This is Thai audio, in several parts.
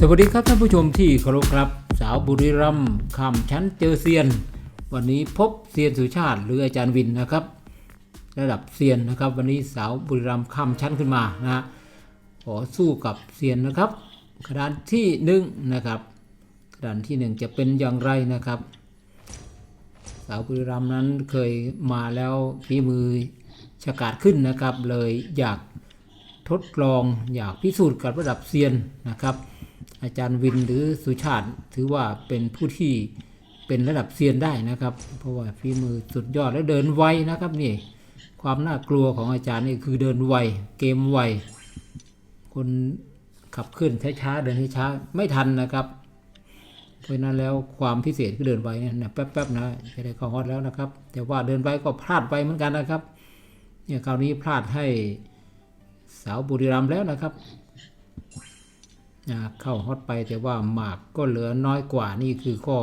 สวัสดีครับท่านผู้ชมที่เคารพครับ สาวบุรีรัมย์คำชั้นเจอเซียน วันนี้พบเซียนสุชาติหรืออาจารย์วินนะครับ ระดับเซียนนะครับ วันนี้สาวบุรีรัมย์คำชั้นขึ้นมานะฮะขอสู้กับเซียนนะครับกระดานที่หนึ่งนะครับกระดานที่หนึ่งจะเป็นอย่างไรนะครับ สาวบุรีรัมย์นั้นเคยมาแล้วฝีมือฉกาจขึ้นนะครับ เลยอยากทดลองอยากพิสูจน์กับระดับเซียนนะครับ อาจารย์วินหรือสุชาติ ถือว่าเป็นผู้ที่เป็นระดับเซียนได้นะครับ เพราะว่าฝีมือสุดยอดและเดินไวนะครับนี่ความน่ากลัวของอาจารย์นี่คือเดินไวเกมไวคนขับเคลื่อนช้าๆเดินช้าๆไม่ทันนะครับเพราะนั้นแล้วความพิเศษคือเดินไวเนี่ยแป๊บๆนะจะได้ข้าฮอตแล้วนะครับ แต่ว่าเดินไวก็พลาดไปเหมือนกันนะครับเนี่ยคราวนี้พลาดให้สาวบุรีรัมย์แล้วนะครับ เข้าฮอตไปแต่ว่าหมากก็เหลือน้อยกว่านี่คือข้อ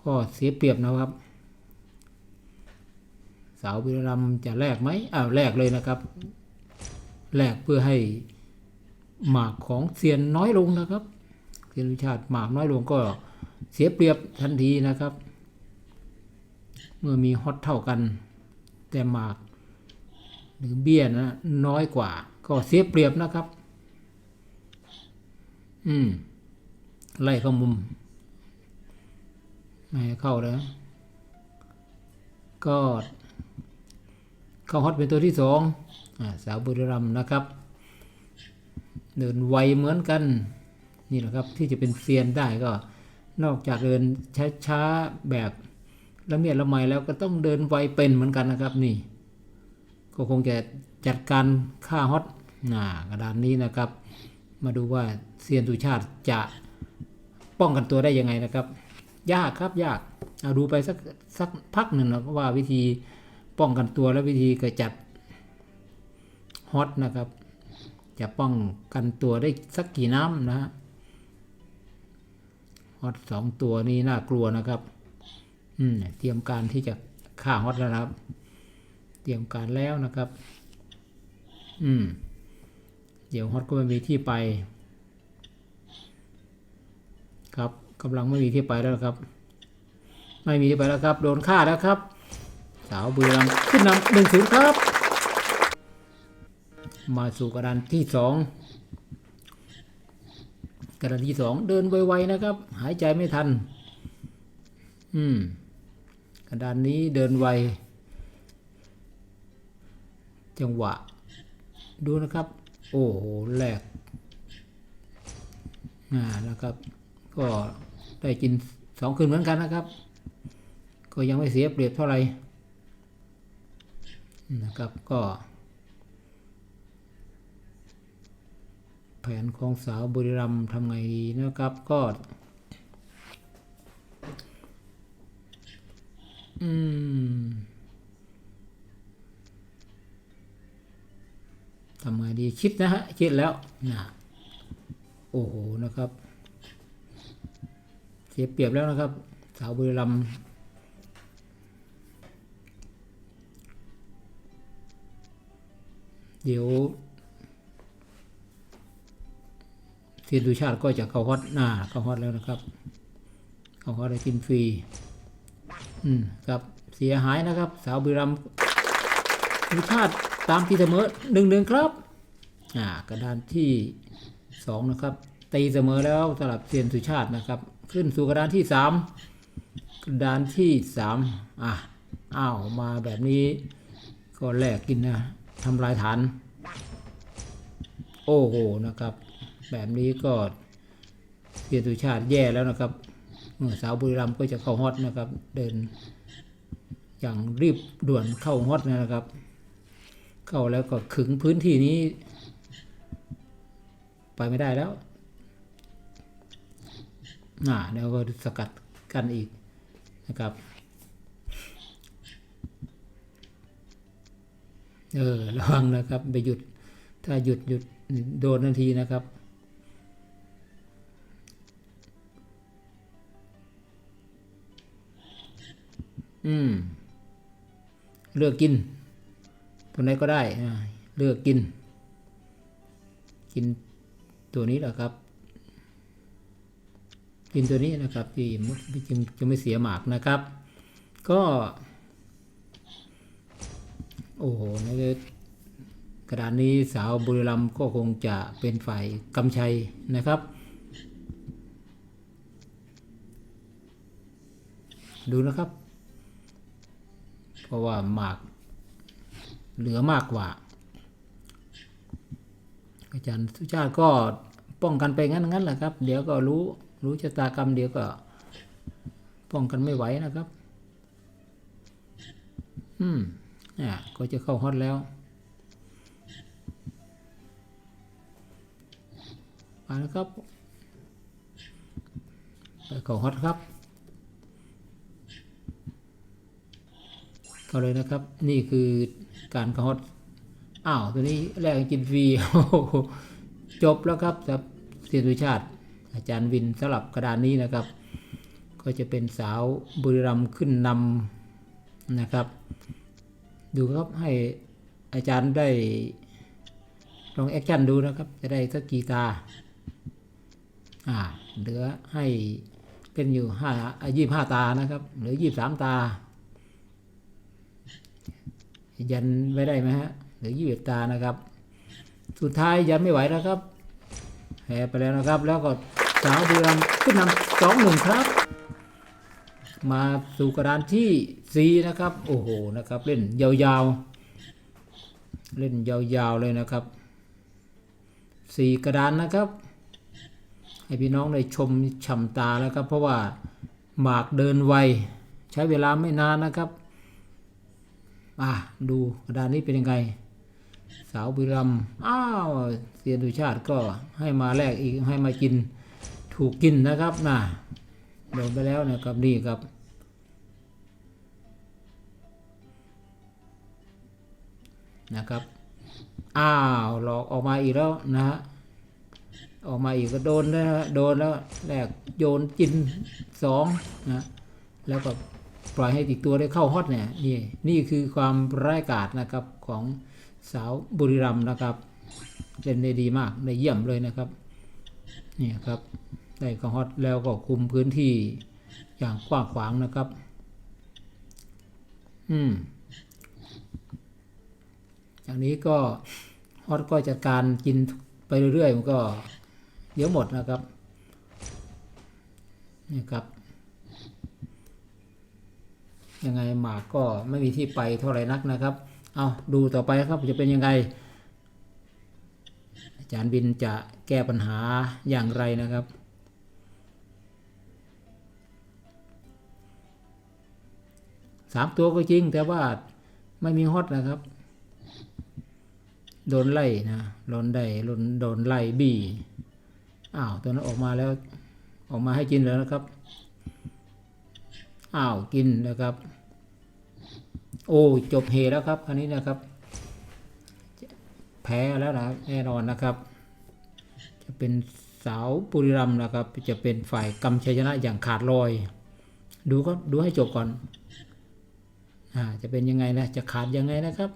ข้อเสียเปรียบนะครับ สาวบุรีรัมจะแลกไหมอ้าวแลกเลยนะครับแลกเพื่อให้หมากของเซียนน้อยลงนะครับเซียนวิชาติหมากน้อยลงก็เสียเปรียบทันทีนะครับ เมื่อมีฮอตเท่ากัน แต่หมากหรือเบี้ยนะน้อยกว่า ก็เสียเปรียบนะครับ อืม ไล่เข้ามุม ไม่เข้าแล้ว ก็ เข้าฮอตเป็นตัวที่สองอาสาวบุรีรัมนะครับ เดินไวเหมือนกัน นี่แหละครับที่จะเป็นเซียนได้ก็ นอกจากเดินช้าๆแบบละเมียดละไมแล้วก็ต้องเดินไวเป็นเหมือนกันนะครับนี่ ก็คงจะจัดการค่าฮอตหน่ากระดานนี้นะครับ มาดูว่าเซียนสุชาติจะป้องกันตัวได้ยังไงนะครับ ยากครับยากเอาดูไปสักสักพักหนึ่งนะว่าวิธีป้องกันตัวและวิธีกระจัดฮอตนะครับ จะป้องกันตัวได้สักกี่น้ำนะฮะฮอตสองตัวนี้น่ากลัวนะครับ อืมเตรียมการที่จะฆ่าฮอตแล้วนะครับ เตรียมการแล้วนะครับ อืม เดี๋ยวฮอตก็ไม่มีที่ไป ครับกำลังไม่มีที่ไปแล้วครับ ไม่มีที่ไปแล้วครับ โดนฆ่าแล้วครับ สาวบุรีรัมย์ขึ้นนำหนึ่งศูนย์ครับ มาสู่กระดานที่สองกระดานที่สองเดินไวๆนะครับ หายใจไม่ทัน อืมกระดานนี้เดินไว จังหวะ ดูนะครับ โอ้โหแหลกอ่านะครับ ก็ได้กินสองคืนเหมือนกันนะครับ ก็ยังไม่เสียเปรียบเท่าไหร่นะครับก็แผนของสาวบุรีรัมย์ทำไงดีนะครับก็อืม ทำไงดีคิดนะฮะคิดแล้วนะโอ้โหนะครับ เสียเปรียบแล้วนะครับ สาวบุรีรัมย์เดี๋ยวเซียนดูชาติก็จะเข้าฮอตหน้าเข้าฮอตแล้วนะครับ เข้าฮอตได้กินฟรี อืมครับเสียหายนะครับ สาวบุรีรัมดูชาติ ตามที่เสมอหนึ่งหนึ่งครับอ่ากระดานที่สองนะครับตีเสมอแล้วสำหรับเซียนสุชาตินะครับ ขึ้นสู่กระดานที่สามกระดานที่สามอะอ้าวมาแบบนี้ ก็แลกกินนะทำลายฐาน โอ้โหนะครับ แบบนี้ก็เซียนสุชาติแย่แล้วนะครับสาวบุรีรัมย์ก็จะเข้าฮอตนะครับ เดินอย่างรีบด่วนเข้าฮอตนะครับ เข้าแล้วก็ขึงพื้นที่นี้ ไปไม่ได้แล้วน่าแล้วก็สกัดกันอีกนะครับ เออระวังนะครับ ไปหยุด ถ้าหยุดหยุดโดนทันทีนะครับอืมเลือกกิน ตัวไหนก็ได้เลือกกิน กินตัวนี้แหละครับ กินตัวนี้นะครับที่จึงจะไม่เสียหมากนะครับ ก็ โอ้โหในกระดานนี้สาวบุรีรัมย์ก็คงจะเป็นฝ่ายกำชัยนะครับ ดูนะครับ เพราะว่าหมาก เหลือมากกว่า อาจารย์สุชาติก็ป้องกันไปงั้นงั้นแหละครับ เดี๋ยวก็รู้รู้ชะตากรรมเดี๋ยวก็ป้องกันไม่ไหวนะครับ อืมเนี่ยก็จะเข้าฮอตแล้วมาแล้วครับไปเข้าฮอตครับเข้าเลยนะครับ นี่คือ การเข้าฮอตอ้าวตัวนี้แรกกินฟรีจบแล้วครับครับเสียสุชาติ อาจารย์วินสลับกระดานนี้นะครับ ก็จะเป็นสาวบุรีรัมย์ขึ้นนำนะครับ ดูครับให้อาจารย์ได้ลองแอคชั่นดูนะครับ จะได้สักกี่ตาอ่าเหลือให้เป็นอยู่ห้ายี่ห้าตานะครับหลือยี่สามตา ยันไว้ได้ไหมฮะเหลือยี่สิบตานะครับ สุดท้ายยันไม่ไหวแล้วครับแพ้ไปแล้วนะครับ แล้วก็สาวบุรีรัมย์ขึ้นนำสองหนึ่งครับ มาสู่กระดานที่สี่นะครับ โอ้โหนะครับ เล่นยาวๆ เล่นยาวๆเลยนะครับสี่กระดานนะครับ ให้พี่น้องได้ชมฉ่ำตาแล้วครับ เพราะว่าหมากเดินไว ใช้เวลาไม่นานนะครับ อะดูกระดานนี้เป็นยังไง สาวบุรีรัมย์อ้าวเสียดุชาติก็ให้มาแลกอีกให้มากินถูกกินนะครับน่ะโดนไปแล้วนะครับนี่ครับนะครับ อ้าวหลอกออกมาอีกแล้วนะฮะออกมาอีกก็โดนแล้วนะโดนแล้วแรกโยนกินสองนะแล้วก็ ปล่อยให้อีกตัวได้เข้าฮอตเนี่ยนี่นี่คือความร้ายกาจนะครับของสาวบุรีรัมนะครับเล่นได้ดีมากได้เยี่ยมเลยนะครับนี่ครับได้เข้าฮอตแล้วก็คุมพื้นที่อย่างกว้างขวางนะครับ อืมอย่างนี้ก็ฮอตก็จัดการกินไปเรื่อยๆมันก็เดี๋ยวหมดนะครับนี่ครับ ยังไงหมากก็ไม่มีที่ไปเท่าไรนักนะครับ เอาดูต่อไปครับจะเป็นยังไง อาจารย์บินจะแก้ปัญหาอย่างไรนะครับสามตัวก็จริง แต่ว่าไม่มีฮอตนะครับ โดนไล่นะโดนได้โดนโดนไล่บีอ้าวตัวนั้นออกมาแล้ว ออกมาให้กินแล้วนะครับ อ้าวกินนะครับ โอ้จบเฮแล้วครับคันนี้นะครับ แพ้แล้วนะแน่นอนนะครับ จะเป็นสาวปุริรัมนะครับ จะเป็นฝ่ายกำชัยชนะอย่างขาดลอย ดูก็ดูให้จบก่อนอ่าจะเป็นยังไงนะจะขาดยังไงนะครับ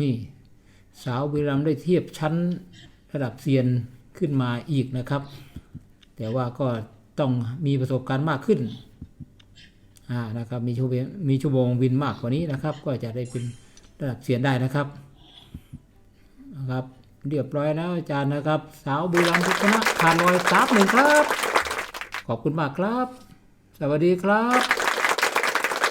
นี่ สาวบุรีรัมได้เทียบชั้นระดับเซียนขึ้นมาอีกนะครับ แต่ว่าก็ ต้องมีประสบการณ์มากขึ้นอ่านะครับมีชั่วมงมีชั่วโมงวินมากกว่านี้นะครับ ก็จะได้เป็นระดับเสียนได้นะครับนะครับ เรียบร้อยแล้วอาจารย์นะครับ สาวบุรีรัมย์ทุกคณะขานลอยสามหนึ่งครับ ขอบคุณมากครับ สวัสดีครับ